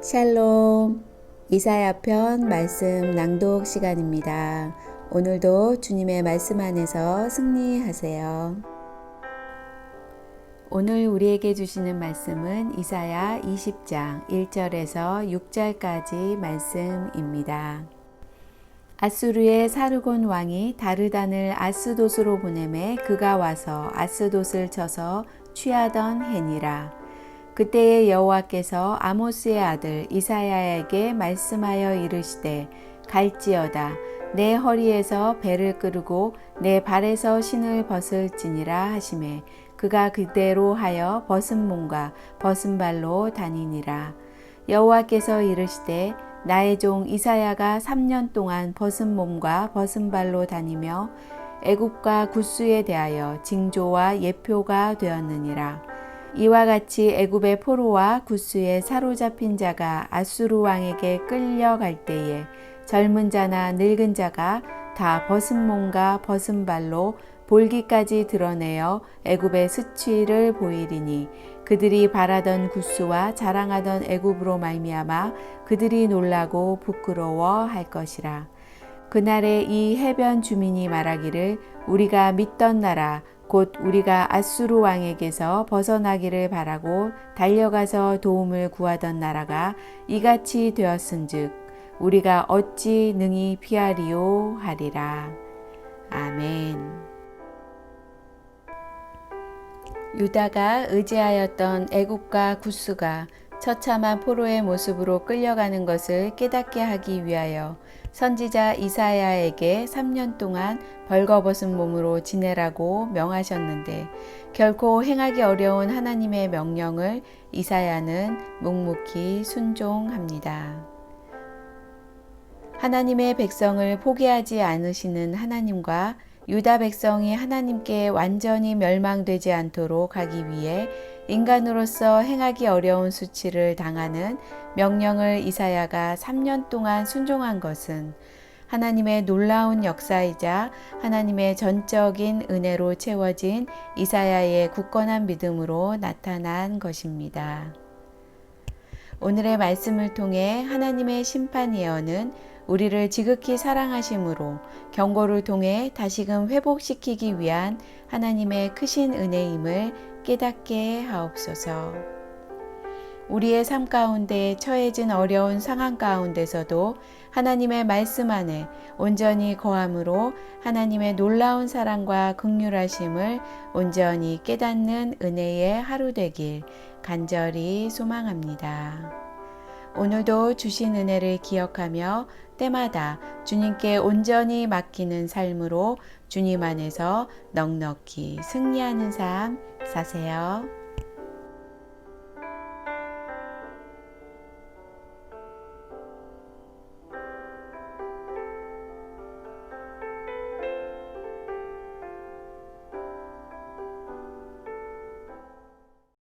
샬롬 이사야 편 말씀 낭독 시간입니다. 오늘도 주님의 말씀 안에서 승리하세요. 오늘 우리에게 주시는 말씀은 이사야 20장 1절에서 6절까지 말씀입니다. 아수르의 사르곤 왕이 다르단을 아스돗으로 보내매 그가 와서 아스돗을 쳐서 취하던 해니라. 그때에 여호와께서 아모스의 아들 이사야에게 말씀하여 이르시되 갈지어다 내 허리에서 배를 끄르고 내 발에서 신을 벗을지니라 하시매 그가 그대로 하여 벗은 몸과 벗은 발로 다니니라. 여호와께서 이르시되 나의 종 이사야가 3년 동안 벗은 몸과 벗은 발로 다니며 애굽과 구스에 대하여 징조와 예표가 되었느니라 이와 같이 애굽의 포로와 구스에 사로잡힌 자가 아수르 왕에게 끌려갈 때에 젊은 자나 늙은 자가 다 벗은 몸과 벗은 발로 볼기까지 드러내어 애굽의 수치를 보이리니 그들이 바라던 구스와 자랑하던 애굽으로 말미암아 그들이 놀라고 부끄러워 할 것이라. 그날에 이 해변 주민이 말하기를 우리가 믿던 나라 곧 우리가 아수르 왕에게서 벗어나기를 바라고 달려가서 도움을 구하던 나라가 이같이 되었은즉 우리가 어찌 능히 피하리요 하리라. 아멘. 유다가 의지하였던 애굽과 구스가 처참한 포로의 모습으로 끌려가는 것을 깨닫게 하기 위하여 선지자 이사야에게 3년 동안 벌거벗은 몸으로 지내라고 명하셨는데 결코 행하기 어려운 하나님의 명령을 이사야는 묵묵히 순종합니다. 하나님의 백성을 포기하지 않으시는 하나님과 유다 백성이 하나님께 완전히 멸망되지 않도록 하기 위해 인간으로서 행하기 어려운 수치를 당하는 명령을 이사야가 3년 동안 순종한 것은 하나님의 놀라운 역사이자 하나님의 전적인 은혜로 채워진 이사야의 굳건한 믿음으로 나타난 것입니다. 오늘의 말씀을 통해 하나님의 심판 예언은 우리를 지극히 사랑하심으로 경고를 통해 다시금 회복시키기 위한 하나님의 크신 은혜임을 깨닫게 하옵소서. 우리의 삶 가운데 처해진 어려운 상황 가운데서도 하나님의 말씀 안에 온전히 거함으로 하나님의 놀라운 사랑과 극률하심을 온전히 깨닫는 은혜의 하루 되길 간절히 소망합니다. 오늘도 주신 은혜를 기억하며 때마다 주님께 온전히 맡기는 삶으로 주님 안에서 넉넉히 승리하는 삶 사세요.